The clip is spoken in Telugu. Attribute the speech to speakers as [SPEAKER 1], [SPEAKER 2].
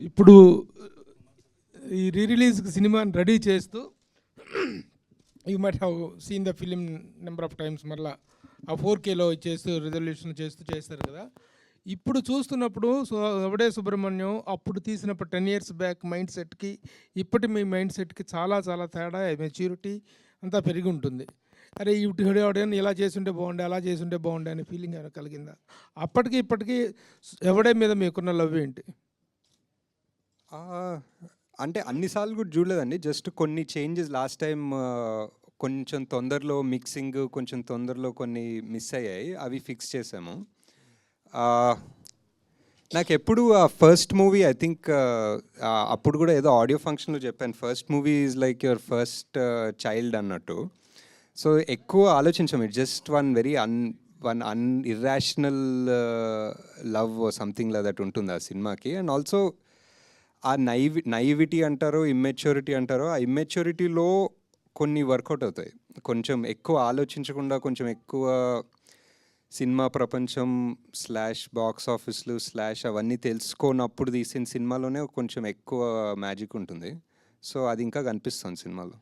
[SPEAKER 1] ఇప్పుడు ఈ రీ రిలీజ్కి సినిమాని రెడీ చేస్తూ you must have seen the film number of times మరలా ఆ ఫోర్ కేలో చేస్తూ రిజల్యూషన్ చేస్తూ చేస్తారు కదా. ఇప్పుడు చూస్తున్నప్పుడు సో ఎవడే సుబ్రహ్మణ్యం అప్పుడు తీసినప్పుడు టెన్ ఇయర్స్ బ్యాక్ మైండ్ సెట్కి ఇప్పటి మీ మైండ్ సెట్కి చాలా చాలా తేడా మెచ్యూరిటీ అంతా పెరిగి ఉంటుంది. అరే ఇటు ఎవడైనా ఇలా చేస్తుంటే బాగుండే అలా చేస్తుంటే బాగుండే అనే ఫీలింగ్ ఏమైనా కలిగిందా? అప్పటికి ఇప్పటికీ ఎవడే మీద మీకున్న లవ్ ఏంటి?
[SPEAKER 2] అంటే అన్నిసార్లు కూడా చూడలేదండి. జస్ట్ కొన్ని చేంజెస్ లాస్ట్ టైం కొంచెం తొందరలో మిక్సింగ్ కొంచెం తొందరలో కొన్ని మిస్ అయ్యాయి. అవి ఫిక్స్ చేసాము. నాకు ఎప్పుడు ఆ ఫస్ట్ మూవీ ఐ థింక్ అప్పుడు కూడా ఏదో ఆడియో ఫంక్షన్లో చెప్పాను. First movie is like your first child అన్నట్టు. సో ఎక్కువ ఆలోచించాము it just one very un one un irrational love something that ఉంటుంది ఆ సినిమాకి. అండ్ ఆల్సో ఆ నైవి నైవిటీ అంటారో ఇమ్మెచ్యూరిటీ అంటారో ఆ ఇమ్మెచ్యూరిటీలో కొన్ని వర్కౌట్ అవుతాయి. కొంచెం ఎక్కువ ఆలోచించకుండా కొంచెం ఎక్కువ సినిమా ప్రపంచం స్లాష్ బాక్స్ ఆఫీస్లు స్లాష్ అవన్నీ తెలుసుకోనప్పుడు తీసిన సినిమాలోనే కొంచెం ఎక్కువ మ్యాజిక్ ఉంటుంది. సో అది ఇంకా కనిపిస్తుంది సినిమాలో.